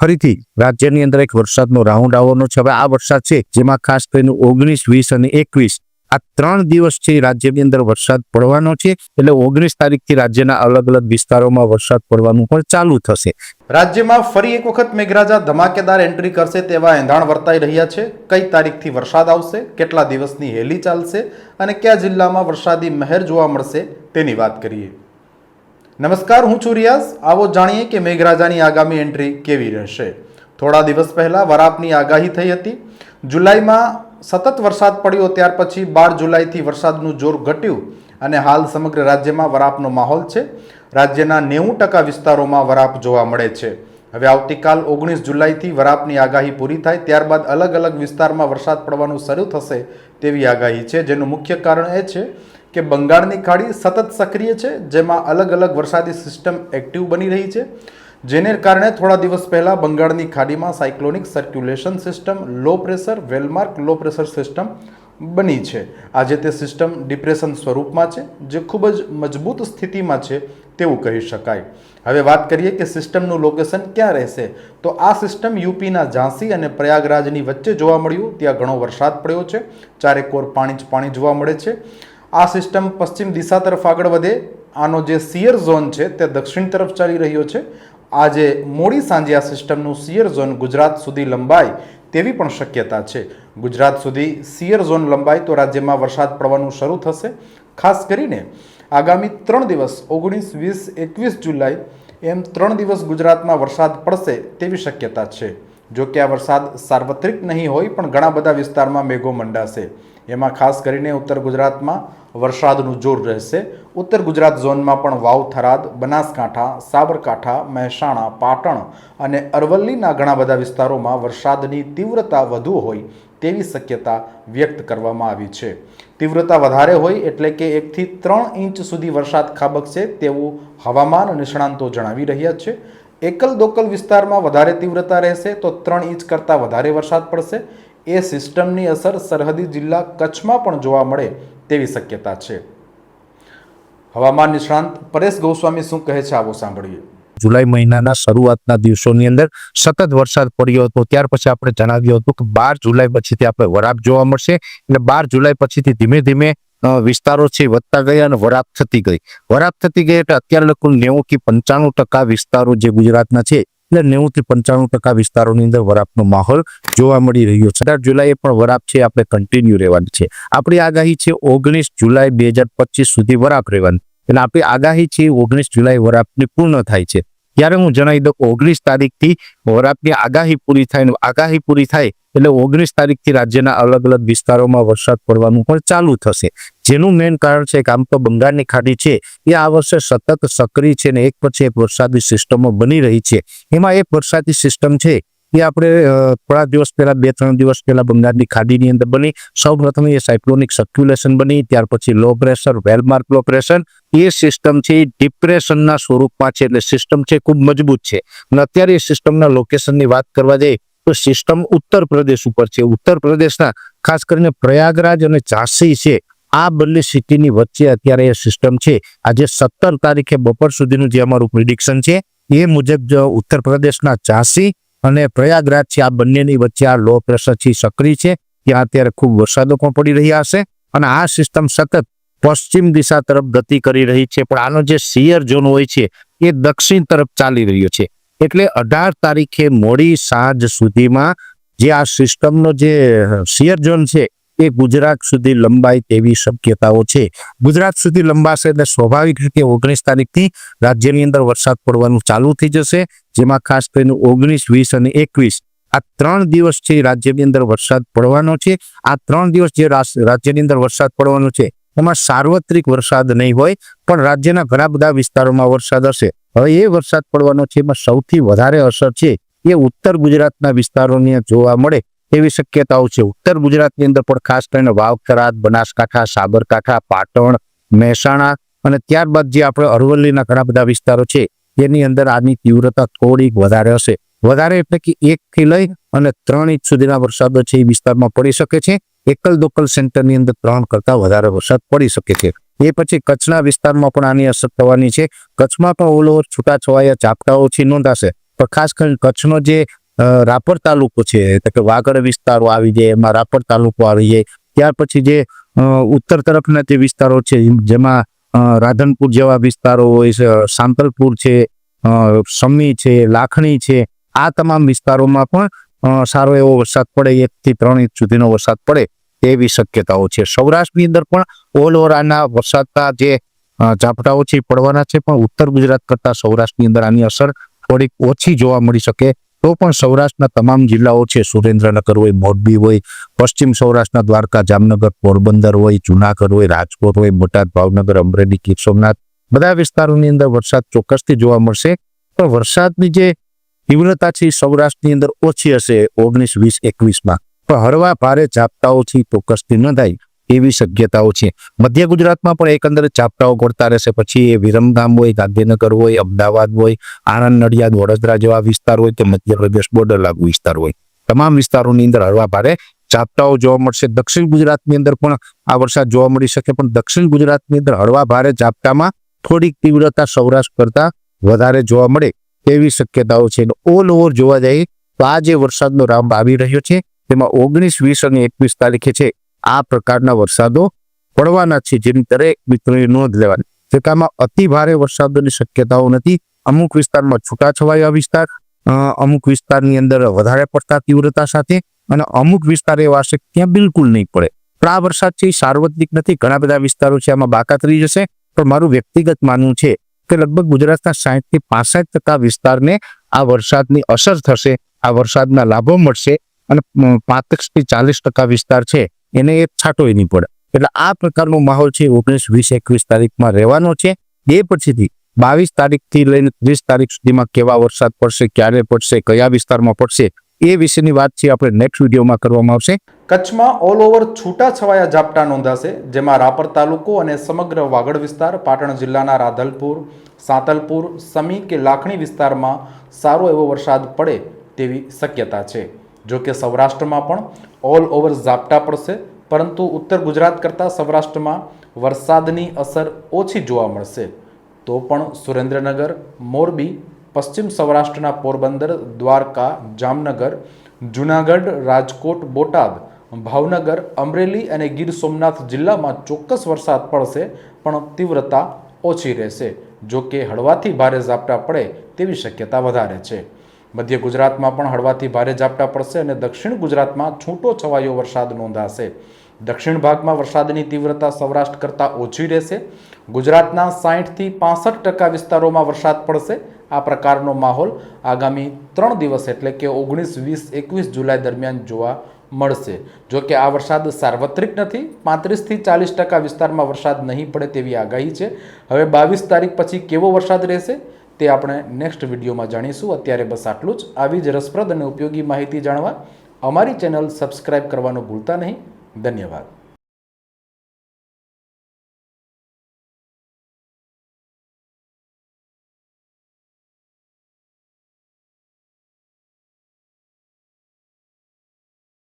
ફરીથી રાજ્યની અંદર એક વરસાદનો રાઉન્ડ આવવાનો છે. હવે આ વરસાદ છે જેમાં ખાસ કરીને ઓગણીસ, વીસ અને એકવીસ આ ત્રણ દિવસ છે રાજ્યની અંદર વરસાદ પડવાનો છે. એટલે ઓગણીસ તારીખથી રાજ્યના અલગ અલગ વિસ્તારોમાં વરસાદ પડવાનું પણ ચાલુ થશે. રાજ્યમાં ફરી એક વખત મેઘરાજા ધમાકેદાર એન્ટ્રી કરશે તેવા એંધાણ વર્તાઈ રહ્યા છે. કઈ તારીખથી વરસાદ આવશે, કેટલા દિવસની હેલી ચાલશે અને કયા જિલ્લામાં વરસાદી મહેર જોવા મળશે તેની વાત કરીએ. નમસ્કાર, હું છું રિયાઝ. આવો જાણીએ કે મેઘરાજાની આગામી એન્ટ્રી કેવી રહેશે. થોડા દિવસ પહેલા વરાપની આગાહી થઈ હતી. જુલાઈમાં સતત વરસાદ પડ્યો, ત્યાર પછી બાર જુલાઈથી વરસાદનું જોર ઘટ્યું અને હાલ સમગ્ર રાજ્યમાં વરાપનો માહોલ છે. રાજ્યના નેવું ટકા વિસ્તારોમાં વરાપ જોવા મળે છે. હવે આવતીકાલ ઓગણીસ જુલાઈથી વરાપની આગાહી પૂરી થાય, ત્યારબાદ અલગ અલગ વિસ્તારમાં વરસાદ પડવાનું શરૂ થશે તેવી આગાહી છે. જેનું મુખ્ય કારણ એ છે કે બંગાળની ખાડી સતત સક્રિય છે, જેમાં અલગ અલગ વરસાદી સિસ્ટમ એક્ટિવ બની રહી છે. જેને કારણે થોડા દિવસ પહેલા બંગાળની ખાડીમાં cyclonic circulation system, low pressure, well marked, low pressure system બની છે. આજે તે સિસ્ટમ ડિપ્રેશન સ્વરૂપમાં છે, જે ખૂબ જ મજબૂત સ્થિતિમાં છે તેવું કહી શકાય. હવે વાત કરીએ કે સિસ્ટમનું લોકેશન ક્યાં રહેશે? તો આ સિસ્ટમ યુપીના ઝાંસી અને પ્રયાગરાજની વચ્ચે જોવા મળ્યું. ત્યાં ઘણો વરસાદ પડ્યો છે. ચારેકોર પાણી જ પાણી જોવા મળે છે. આ સિસ્ટમ પશ્ચિમ દિશા તરફ આગળ વધે. આનો જે સિયર ઝોન છે તે દક્ષિણ તરફ ચાલી રહ્યો છે. આજે મોડી સાંજે આ સિસ્ટમનું સિયર ઝોન ગુજરાત સુધી લંબાય તેવી પણ શક્યતા છે. ગુજરાત સુધી સિયર ઝોન લંબાય તો રાજ્યમાં વરસાદ પડવાનું શરૂ થશે. ખાસ કરીને આગામી ત્રણ દિવસ, ઓગણીસ, વીસ, એકવીસ જુલાઈ, એમ ત્રણ દિવસ ગુજરાતમાં વરસાદ પડશે તેવી શક્યતા છે. જો કે આ વરસાદ સાર્વત્રિક નહીં હોય પણ ઘણા બધા વિસ્તારમાં મેઘો મંડાશે. એમાં ખાસ કરીને ઉત્તર ગુજરાતમાં વરસાદનું જોર રહેશે. ઉત્તર ગુજરાત ઝોનમાં પણ વાવ થરાદ, બનાસકાંઠા, સાબરકાંઠા, મહેસાણા, પાટણ અને અરવલ્લીના ઘણા બધા વિસ્તારોમાં વરસાદની તીવ્રતા વધુ હોય તેવી શક્યતા વ્યક્ત કરવામાં આવી છે. તીવ્રતા વધારે હોય એટલે કે એકથી ત્રણ ઇંચ સુધી વરસાદ ખાબકશે તેવું હવામાન નિષ્ણાંતો જણાવી રહ્યા છે. એકલ દોકલ વિસ્તારમાં વધારે તીવ્રતા રહેશે તો ત્રણ ઇંચ કરતાં વધારે વરસાદ પડશે. એ સિસ્ટમની અસર સરહદી જિલ્લા કચ્છમાં પણ જોવા મળે તેવી શક્યતા છે. હવામાન નિષ્ણાંત પરેશ ગોસ્વામી શું કહે છે આવો સાંભળીએ. જુલાઈ મહિનાના શરૂઆતના દિવસોની અંદર સતત વરસાદ પડ્યો હતો. ત્યાર પછી આપણે જણાવ્યું હતું કે બાર જુલાઈ પછીથી આપણે વરાપ જોવા મળશે એટલે બાર જુલાઈ પછીથી ધીમે ધીમે વિસ્તારો છે વધતા ગયા અને વરાપ થતી ગઈ. વરાપ થતી ગઈ એટલે અત્યારે લગભગ નેવું કે પંચાણું ટકા વિસ્તારો જે ગુજરાતના છે એટલે નેવું થી પંચાણું ટકા વિસ્તારોની અંદર વરાપનો માહોલ જોવા મળી રહ્યો છે. અઢાર જુલાઈએ પણ વરાપ છે, આપણે કન્ટિન્યુ રહેવાની છે. આપણી આગાહી છે ઓગણીસ જુલાઈ બે સુધી વરાપ રહેવાની. એટલે આપણી આગાહી છે ઓગણીસ જુલાઈ વરાપની પૂર્ણ થાય છે. ત્યારે હું જણાવી દઉં ઓગણીસ તારીખથી વરાપની આગાહી પૂરી થાય આગાહી પૂરી થાય એટલે ઓગણીસ તારીખથી રાજ્યના અલગ અલગ વિસ્તારોમાં વરસાદ પડવાનું પણ ચાલુ થશે. જેનું મેઇન કારણ છે કે આમ તો બંગાળની ખાડી છે, એ આ વર્ષે સતત સક્રિય છે ને એક પછી એક વરસાદી સિસ્ટમો બની રહી છે. એમાં એક વરસાદી સિસ્ટમ છે એ આપણે થોડા દિવસ પહેલા, બે, ત્રણ દિવસ પહેલા બંગાળની ખાડીની અંદર બની. સૌ પ્રથમ એ સાયક્લોનિક સર્ક્યુલેશન બની, ત્યાર પછી low pressure well marked low pressure. એ સિસ્ટમ છે એ ડિપ્રેશનના સ્વરૂપમાં છે, એટલે સિસ્ટમ છે ખૂબ મજબૂત છે. અને અત્યારે એ સિસ્ટમના લોકેશનની વાત કરવા જઈએ, તો સિસ્ટમ ઉત્તર પ્રદેશ ઉપર છે. ઉત્તર પ્રદેશના, ખાસ કરીને પ્રયાગરાજ અને ઝાંસી છે, આ બંને સિટીની વચ્ચે અત્યારે એ સિસ્ટમ છે. આજે સત્તર તારીખે બપોર સુધીનું જે અમારું પ્રિડિક્શન છે, એ મુજબ ઉત્તર પ્રદેશના ઝાંસી અને પ્રયાગરાજ છે, આ બંનેની વચ્ચે આ લો પ્રેશર છે સક્રિય છે. ત્યાં અત્યારે ખૂબ વરસાદો પણ પડી રહ્યા હશે અને આ સિસ્ટમ સતત પશ્ચિમ દિશા તરફ ગતિ કરી રહી છે. પણ આનો જે સિયર ઝોન હોય છે, એ દક્ષિણ તરફ ચાલી રહ્યો છે. એટલે અઢાર તારીખે મોડી સાંજ સુધીમાં જે આ સિસ્ટમનો જે સિયર ઝોન છે, એ ગુજરાત સુધી લંબાય તેવી શક્યતાઓ છે. ગુજરાત સુધી લંબાશે એટલે સ્વાભાવિક રીતે ઓગણીસ તારીખથી રાજ્યની અંદર વરસાદ પડવાનું ચાલુ થઈ જશે. જેમાં ખાસ કરીને ઓગણીસ, વીસ અને એકવીસ. આ ત્રણ દિવસ છે રાજ્યની અંદર વરસાદ પડવાનો છે. આ ત્રણ દિવસ જે રાજ્યની અંદર વરસાદ પડવાનો છે, એમાં સાર્વત્રિક વરસાદ નહીં હોય, પણ રાજ્યના ઘણા બધા વિસ્તારોમાં વરસાદ હશે. હવે એ વરસાદ પડવાનો છે, એમાં સૌથી વધારે અસર છે, એ ઉત્તર ગુજરાતના વિસ્તારોની જોવા મળે એવી શક્યતાઓ છે. ઉત્તર ગુજરાતની અંદર પણ ખાસ કરીને વાવ થરાદ બનાસકાંઠા, સાબરકાંઠા, પાટણ, મહેસાણા અને ત્યારબાદ જે આપણે અરવલ્લીના ઘણા બધા વિસ્તારો છે એની અંદર આની તીવ્રતા થોડીક વધારે હશે. વધારે એટલે કે એક થી લઈ અને ત્રણ ઇંચ સુધીના વરસાદો છે એ વિસ્તારમાં પડી શકે છે. એકલ દોકલ સેન્ટરની અંદર ત્રણ કરતા વધારે વરસાદ પડી શકે છે. એ પછી કચ્છના વિસ્તારમાં પણ આની અસર થવાની છે. કચ્છમાં પણ ઓલો છૂટાછવાયા ઝાપટાઓ ઓછી નોંધાશે. પણ ખાસ કરીને કચ્છનો જે રાપર તાલુકો છે, એટલે કે વાગડ વિસ્તારો આવી જાય, એમાં રાપર તાલુકો આવી જાય, ત્યાર પછી જે ઉત્તર તરફના જે વિસ્તારો છે, જેમાં રાધનપુર જેવા વિસ્તારો હોય છે, સાંતલપુર છે સમી છે, લાખણી છે, આ તમામ વિસ્તારોમાં પણ સારો એવો વરસાદ પડે એકથી ત્રણ ઇંચ સુધીનો વરસાદ પડે તેવી શક્યતાઓ છે. સૌરાષ્ટ્રની અંદર પણ ઓલ ઓવર આના વરસાદના જે ઝાપટાઓ છે પડવાના છે, પણ ઉત્તર ગુજરાત કરતાં સૌરાષ્ટ્રની અંદર આની અસર થોડીક ઓછી જોવા મળી શકે તો પણ સૌરાષ્ટ્રના તમામ જિલ્લાઓ છે. સુરેન્દ્રનગર હોય, મોરબી હોય, પશ્ચિમ સૌરાષ્ટ્રના દ્વારકા, જામનગર, પોરબંદર હોય, જુનાગઢ હોય, રાજકોટ હોય, બોટાદ, ભાવનગર, અમરેલી, ગીર સોમનાથ, બધા વિસ્તારોની અંદર વરસાદ ચોક્કસથી જોવા મળશે. પણ વરસાદની જે તીવ્રતા છે સૌરાષ્ટ્રની અંદર ઓછી હશે ઓગણીસ વીસ એકવીસમાં. પણ હળવા ભારે ઝાપટાઓથી ચોક્કસથી ન થાય એવી શક્યતાઓ છે. મધ્ય ગુજરાતમાં પણ એકંદરે ચાપટાઓ પડતા રહેશે. પછી એ વિરમગામ હોય, ગાંધીનગર હોય, અમદાવાદ હોય, આણંદ, નડિયાદ, વડોદરા જેવા વિસ્તાર હોય કે મધ્યપ્રદેશ બોર્ડર લાગુ વિસ્તાર હોય. તમામ વિસ્તારોની અંદર હળવા ભારે ચાપટાઓ જોવા મળશે. દક્ષિણ ગુજરાતની અંદર પણ આ વરસાદ જોવા મળી શકે, પણ દક્ષિણ ગુજરાતની અંદર હળવા ભારે ઝાપટામાં થોડીક તીવ્રતા સૌરાષ્ટ્ર કરતા વધારે જોવા મળે તેવી શક્યતાઓ છે. ઓલ ઓવર જોવા જઈએ, તો આ જે વરસાદનો રાઉન્ડ આવી રહ્યો છે, તેમાં ઓગણીસ, વીસ અને એકવીસ તારીખે છે. આ પ્રકારના વરસાદો પડવાના છે. જેની દરેક મિત્રોએ નોંધ લેવાની. જે કે આમાં અતિ ભારે વરસાદોની શક્યતાઓ નથી. અમુક વિસ્તારમાં છૂટાછવાયા વિસ્તાર અમુક વિસ્તારની અંદર વધારે પડતા તીવ્રતા સાથે અને અમુક વિસ્તાર એવા હશે ત્યાં બિલકુલ નહીં પડે. પણ આ વરસાદ છે એ સાર્વત્રિક નથી. ઘણા બધા વિસ્તારો છે આમાં બાકાત રહી જશે. પણ મારું વ્યક્તિગત માનવું છે કે લગભગ ગુજરાતના સાહીઠથી પાસઠ ટકા વિસ્તારને આ વરસાદની અસર થશે. આ વરસાદના લાભો મળશે અને પાંત્રીસથી ચાલીસ ટકા વિસ્તાર છે. એને એ છાંટોય નહીં પડે. એટલે આ પ્રકારનો માહોલ છે ઓગણીસ, વીસ, એકવીસ તારીખમાં રહેવાનો છે. એ પછીથી બાવીસ તારીખથી લઈને ત્રીસ તારીખ સુધીમાં કેવા વરસાદ પડશે, ક્યારે પડશે, કયા વિસ્તારમાં પડશે, એ વિશેની વાત છે આપણે નેક્સ્ટ વિડીયોમાં કરવામાં આવશે. કચ્છમાં ઓલ ઓવર છૂટા છવાયા ઝાપટા નોંધાશે, જેમાં રાપર તાલુકો અને સમગ્ર વાગડ વિસ્તાર, પાટણ જિલ્લાના રાધલપુર, સાંતલપુર, સમી કે લાખણી વિસ્તારમાં સારો એવો વરસાદ પડે તેવી શક્યતા છે. જો કે સૌરાષ્ટ્રમાં પણ ઓલ ઓવર ઝાપટા પડશે, પરંતુ ઉત્તર ગુજરાત કરતાં સૌરાષ્ટ્રમાં વરસાદની અસર ઓછી જોવા મળશે. તો પણ સુરેન્દ્રનગર, મોરબી, પશ્ચિમ સૌરાષ્ટ્રના પોરબંદર, દ્વારકા, જામનગર, જુનાગઢ, રાજકોટ, બોટાદ, ભાવનગર, અમરેલી અને ગીર સોમનાથ જિલ્લામાં ચોક્કસ વરસાદ પડશે, પણ તીવ્રતા ઓછી રહેશે. જો કે હળવાથી ભારે ઝાપટા પડે તેવી શક્યતા વધારે છે. મધ્ય ગુજરાતમાં પણ હળવાથી ભારે ઝાપટા પડશે અને દક્ષિણ ગુજરાતમાં છૂટો છવાયો વરસાદ નોંધાશે. દક્ષિણ ભાગમાં વરસાદની તીવ્રતા સૌરાષ્ટ્ર કરતાં ઓછી રહેશે. ગુજરાતના સાહીઠથી પાસઠ ટકા વિસ્તારોમાં વરસાદ પડશે. આ પ્રકારનો માહોલ આગામી ત્રણ દિવસ એટલે કે ઓગણીસ, વીસ, એકવીસ જુલાઈ દરમિયાન જોવા મળશે. જો કે આ વરસાદ સાર્વત્રિક નથી, પાંત્રીસથી ચાલીસ ટકા વિસ્તારમાં વરસાદ નહીં પડે તેવી આગાહી છે. હવે બાવીસ તારીખ પછી કેવો વરસાદ રહેશે? તે આપણે નેક્સ્ટ વિડીયોમાં જાણીશું. અત્યારે બસ આટલું જ. આવી જ રસપ્રદ અને ઉપયોગી માહિતી જાણવા અમારી ચેનલ સબસ્ક્રાઇબ કરવાનું ભૂલતા નહીં. ધન્યવાદ.